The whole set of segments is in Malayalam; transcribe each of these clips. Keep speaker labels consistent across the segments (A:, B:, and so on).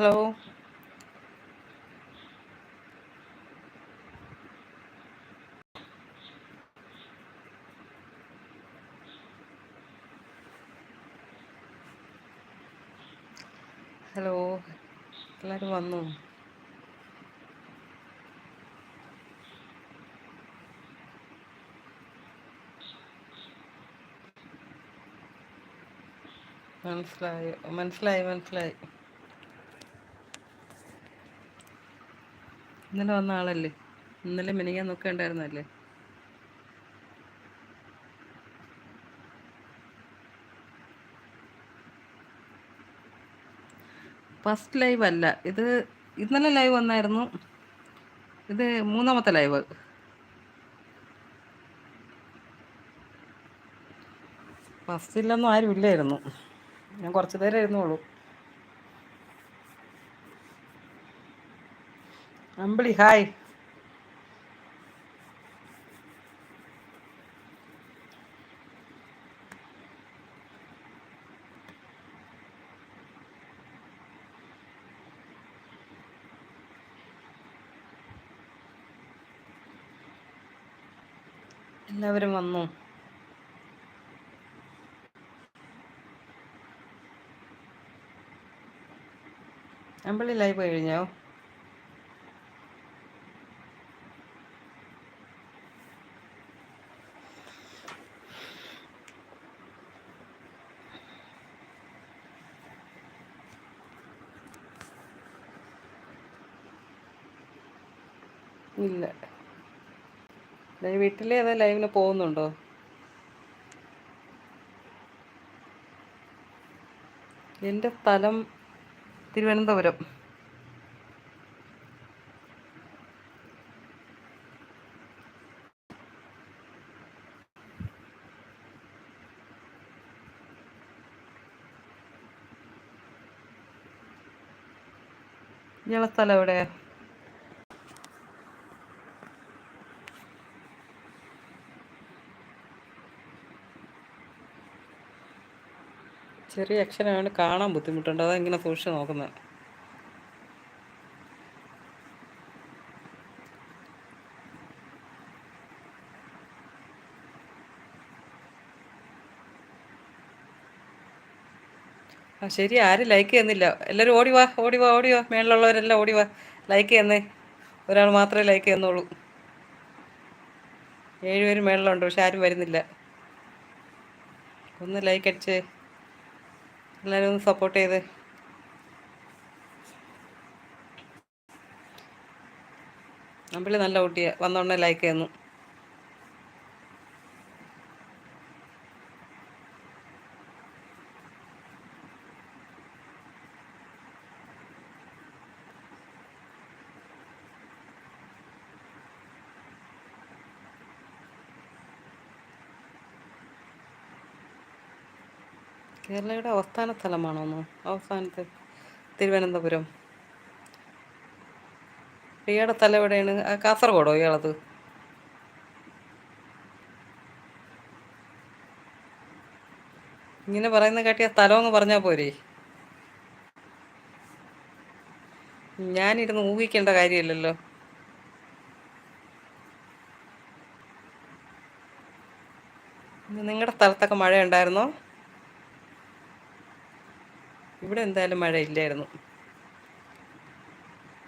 A: ഹലോ ഹലോ എല്ലാവരും വന്നു? മനസ്സിലായി മനസ്സിലായി മനസ്സിലായി. ഇന്നലെ വന്ന ആളല്ലേ? ഇന്നലെ മിനിങ്ങാൻ നോക്കേണ്ടായിരുന്നല്ലേ? ഫസ്റ്റ് ലൈവ് അല്ല. ഇത് ഇന്നലെ ലൈവ് വന്നായിരുന്നു. ഇത് മൂന്നാമത്തെ ലൈവ് ഫസ്റ്റ് ഫസ്റ്റിലൊന്നും ആരും ഇല്ലായിരുന്നു. ഞാൻ കുറച്ച് നേരം ഇരുന്നോളൂ അമ്പിളി ഹായ്. എല്ലാവരും വന്നു. അമ്പിളി ലൈവ് കഴിഞ്ഞോ? ഇല്ല. വീട്ടിലെ ഏതാ ലൈവിന് പോകുന്നുണ്ടോ? എന്റെ സ്ഥലം തിരുവനന്തപുരം. ഇയാളെ സ്ഥലം എവിടെയാ? ചെറിയ അക്ഷരമാണ് കാണാൻ ബുദ്ധിമുട്ടുണ്ട്. അതാ ഇങ്ങനെ സൂക്ഷിച്ച് നോക്കുന്നത് ആ ശരി ആരും ലൈക്ക് ചെയ്യുന്നില്ല. എല്ലാവരും ഓടി വാ ഓടി വാ ഓടി വാ. മേളിലുള്ളവരെല്ലാം ഓടി വാ. ലൈക്ക് ചെയ്യുന്നേ. ഒരാൾ മാത്രമേ ലൈക്ക് ചെയ്യുന്നുള്ളൂ. ഏഴുപേരും മേളിലുണ്ട് പക്ഷെ ആരും വരുന്നില്ല. ഒന്ന് ലൈക്ക് അടിച്ചേ. എല്ലാവരും ഒന്ന് സപ്പോർട്ട് ചെയ്ത്. അമ്പിളി നല്ല കുട്ടിയാണ് വന്നോണ്ടേ ലൈക്ക് ചെയ്യുന്നു. കേരളയുടെ അവസ്ഥാന സ്ഥലമാണോന്ന്? അവസാനത്തെ തിരുവനന്തപുരം. ഇയാളുടെ സ്ഥലം എവിടെയാണ്? കാസർഗോഡോ ഇയാളത്? ഇങ്ങനെ പറയുന്ന കാട്ടിയ സ്ഥലമെന്ന് പറഞ്ഞാൽ പോരെ. ഞാനിരുന്ന് ഊഹിക്കേണ്ട കാര്യമില്ലല്ലോ. നിങ്ങളുടെ സ്ഥലത്തൊക്കെ മഴ ഉണ്ടായിരുന്നോ ഇവിടെ എന്തായാലും മഴ ഇല്ലായിരുന്നു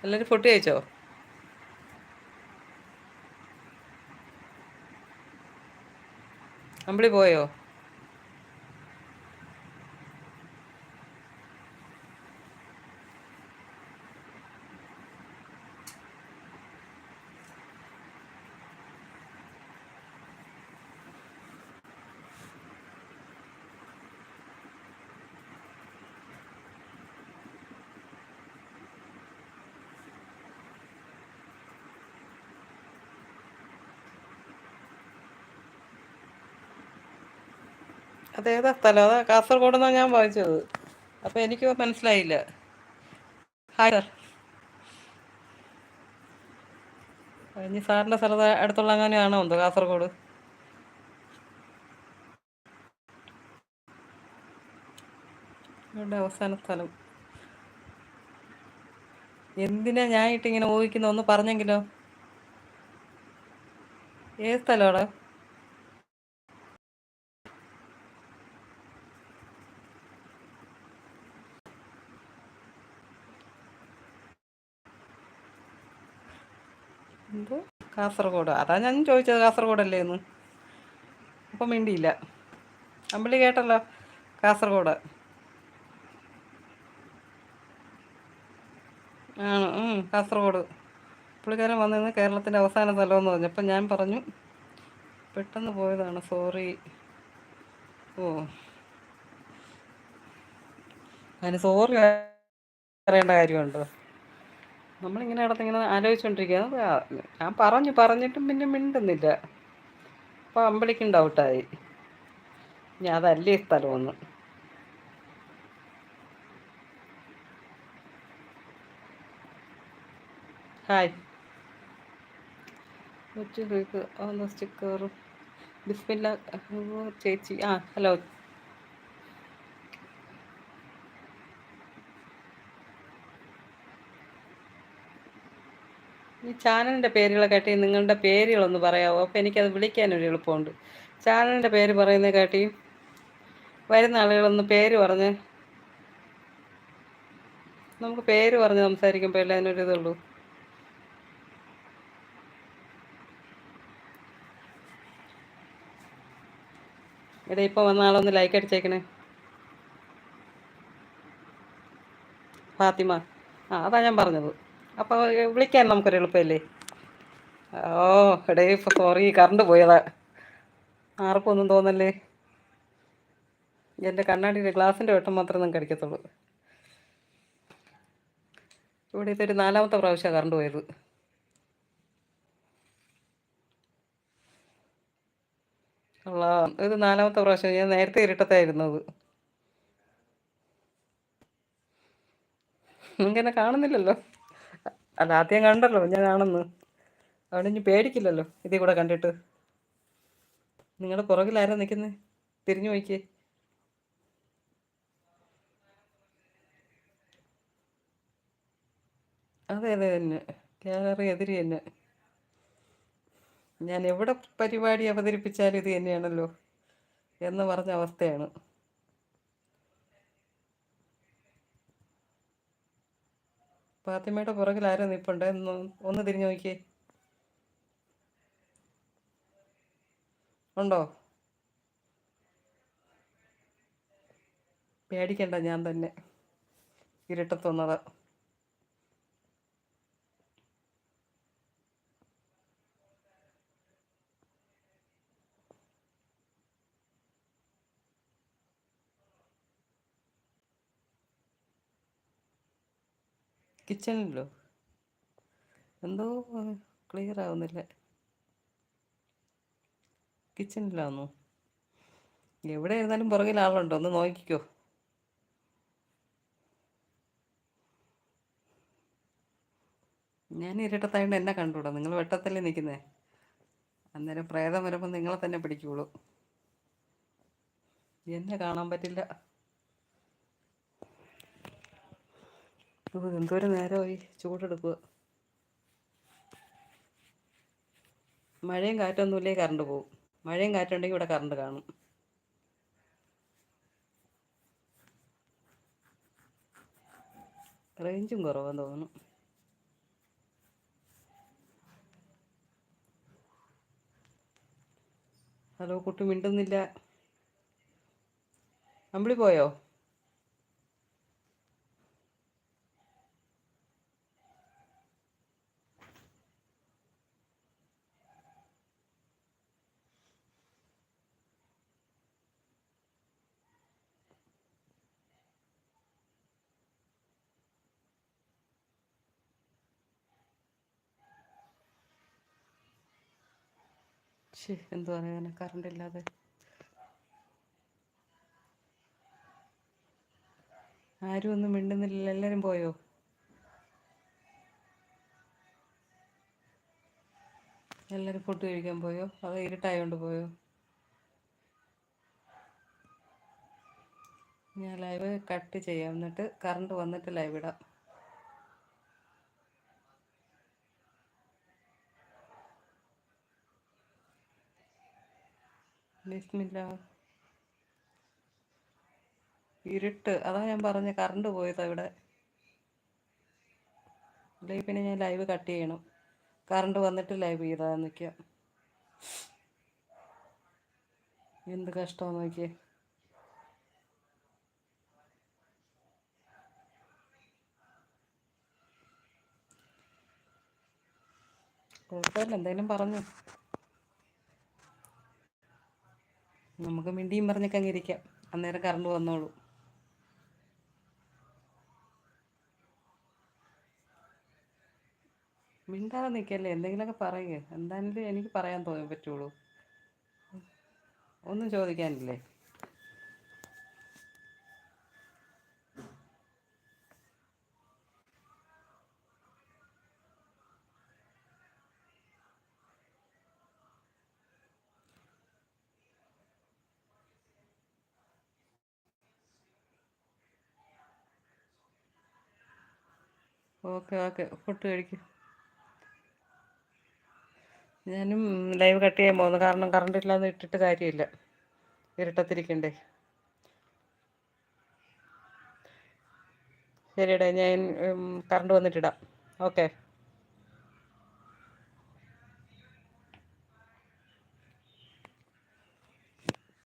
A: എല്ലാവരും ഫുഡ് കഴിച്ചോ? അമ്പിളി പോയോ? അതേതാ സ്ഥലം. അതാ കാസർഗോഡ് നിന്നാണ് ഞാൻ വായിച്ചത് അപ്പൊ എനിക്ക് മനസ്സിലായില്ല. ഹായ് സാർ ഇനി സാറിന്റെ സ്ഥലത്ത് അടുത്തുള്ള അങ്ങനെയാണോ എന്തോ കാസർഗോഡ്? ഇവിടെ അവസാന സ്ഥലം. എന്തിനാ ഞാൻ ഇട്ടിങ്ങനെ ഊഹിക്കുന്ന? ഒന്ന് പറഞ്ഞെങ്കിലോ? ഏത് സ്ഥലമാടാ എന്തോ കാസർഗോഡ്. അതാ ഞാൻ ചോദിച്ചത് കാസർഗോഡല്ലേ എന്ന് അപ്പം മിണ്ടിയില്ല. അമ്പിളി കേട്ടല്ലോ കാസർഗോഡ്. ആണ് കാസർഗോഡ്. പുള്ളിക്കാരൻ വന്നിരുന്ന് കേരളത്തിന്റെ അവസാന സ്ഥലമെന്ന് പറഞ്ഞു. അപ്പം ഞാൻ പറഞ്ഞു പെട്ടെന്ന് പോയതാണ് സോറി. ഓ. അതിന് സോറി പറയേണ്ട കാര്യമുണ്ടോ? നമ്മളിങ്ങനെ കിടന്നിങ്ങനെ ആലോചിച്ചുകൊണ്ടിരിക്കുക ഞാൻ പറഞ്ഞു പറഞ്ഞിട്ടും പിന്നെ മിണ്ടുന്നില്ല. അപ്പോൾ അമ്പലിക്കും ഡൗട്ടായി ഞാൻ അതല്ലേ സ്ഥലമൊന്ന്. ഹായ് ഒന്ന് സ്റ്റിക്കർ ബിസ്മില്ല ചേച്ചി ആ ഹലോ ഈ ചാനലിന്റെ പേരുകളെ കാട്ടി നിങ്ങളുടെ പേരുകളൊന്ന് പറയാമോ അപ്പോൾ എനിക്കത് വിളിക്കാനൊരു എളുപ്പമുണ്ട്. ചാനലിന്റെ പേര് പറയുന്നത് കാട്ടി വരുന്ന ആളുകളൊന്ന് പേര് പറഞ്ഞ് നമുക്ക് പേര് പറഞ്ഞ് സംസാരിക്കുമ്പോൾ എല്ലാം ഒരു ഇതുള്ളൂ എടാ ഇപ്പോൾ വന്ന ആളൊന്ന് ലൈക്ക് അടിച്ചേക്കണേ. ഫാത്തിമ. ആ അതാ ഞാൻ പറഞ്ഞത്. അപ്പോൾ വിളിക്കാൻ നമുക്കൊരു എളുപ്പമല്ലേ? ഓ എടേ ഇപ്പോൾ സോറി കറണ്ട് പോയതാ. ആർക്കും ഒന്നും തോന്നല്ലേ? എന്റെ കണ്ണാടിയുടെ ഗ്ലാസിന്റെ വെട്ടം മാത്രമേ നിങ്ങൾക്ക് അടിക്കത്തുള്ളൂ. ഇവിടെ ഇതൊരു നാലാമത്തെ പ്രാവശ്യമാണ് കറണ്ട് പോയത്. ഇത് നാലാമത്തെ പ്രാവശ്യം. ഞാൻ നേരത്തെ ഇരുട്ടത്തായിരുന്നു അത്. ഇങ്ങനെ കാണുന്നില്ലല്ലോ. അല്ല ആദ്യം കണ്ടല്ലോ ഞാൻ ആണെന്ന് അതുകൊണ്ട് ഇനി പേടിക്കില്ലല്ലോ ഇതേ കൂടെ കണ്ടിട്ട്. നിങ്ങളുടെ പുറകിലാരാ നിൽക്കുന്നത് തിരിഞ്ഞു നോക്കിയേ. അതെ അതെ തന്നെ ഗാലറി എതിരി തന്നെ ഞാൻ എവിടെ പരിപാടി അവതരിപ്പിച്ചാലും ഇത് തന്നെയാണല്ലോ എന്ന് പറഞ്ഞ അവസ്ഥയാണ്. ഫാത്തിമയുടെ പുറകിൽ ആരോ നിൽപ്പുണ്ട് എന്ന് ഒന്ന് തിരിഞ്ഞു നോക്കിയേ. ഉണ്ടോ? പേടിക്കണ്ട ഞാൻ തന്നെ. ഇരുട്ടത്ത് കിച്ചണിലോ? എന്തോ ക്ലിയർ ആവുന്നില്ല. കിച്ചണിലാണോ എവിടെ ഇരുന്നാലും പുറകിൽ ആളുണ്ടോ? ഒന്ന് നോക്കിക്കോ. ഞാൻ ഇരട്ടത്തായോണ്ട് എന്നെ കണ്ടുകൂടാ നിങ്ങൾ വെട്ടത്തല്ലേ നിൽക്കുന്നേ അന്നേരം പ്രേതം വരുമ്പോൾ നിങ്ങളെ തന്നെ പിടിക്കുള്ളൂ. എന്നെ കാണാൻ പറ്റില്ല. എന്തോരം നേരമായി ചൂടെടുക്കുക. മഴയും കാറ്റൊന്നുമില്ലേ കറണ്ട് പോകും മഴയും കാറ്റുണ്ടെങ്കിൽ ഇവിടെ കറണ്ട് കാണും. റേഞ്ചും കുറവാന്ന് തോന്നുന്നു. ഹലോ കുട്ടി മിണ്ടുന്നില്ല. അമ്പിളി പോയോ? ശേ എന്തു പറയാനാ കറണ്ട് ഇല്ലാതെ. ആരും ഒന്നും മിണ്ടുന്നില്ല എല്ലാവരും പോയോ? എല്ലാവരും ഫുഡ് കഴിക്കാൻ പോയോ? അതോ ഇരുട്ടായോണ്ട് പോയോ? ഞാൻ ലൈവ് കട്ട് ചെയ്യാം. എന്നിട്ട് കറണ്ട് വന്നിട്ട് ലൈവ് ഇടാം. ബിസ്മില്ല. ഇരുട്ട്. അതാ ഞാൻ പറഞ്ഞ കറണ്ട് പോയതാ ഇവിടെ. അല്ലെങ്കിൽ പിന്നെ ഞാൻ ലൈവ് കട്ട് ചെയ്യണം. കറണ്ട് വന്നിട്ട് ലൈവ് ചെയ്താ നിൽക്കാം എന്ത് കഷ്ടമാണ് നോക്കിയേ. കുഴപ്പമില്ല. എന്തെങ്കിലും പറഞ്ഞു. നമുക്ക് മിണ്ടിയും പറഞ്ഞൊക്കെ അങ്ങ് ഇരിക്കാം. അന്നേരം കറണ്ട് വന്നോളൂ. മിണ്ടാതെ നിൽക്കല്ലേ എന്തെങ്കിലുമൊക്കെ പറയുക. എന്തായാലും എനിക്ക് പറയാൻ തോന്നി പറ്റുള്ളൂ. ഒന്നും ചോദിക്കാനില്ലേ? Okay okay. ഫുഡ് കഴിക്കും. ഞാനും ലൈവ് കട്ട് ചെയ്യാൻ പോകുന്നു. കാരണം കറണ്ട് ഇല്ലാതെ ഇട്ടിട്ട് കാര്യമില്ല. ഇരുട്ടത്തിരിക്കണ്ടേ. ശരിയടാ ഞാൻ കറണ്ട് വന്നിട്ടിടാം. ഓക്കെ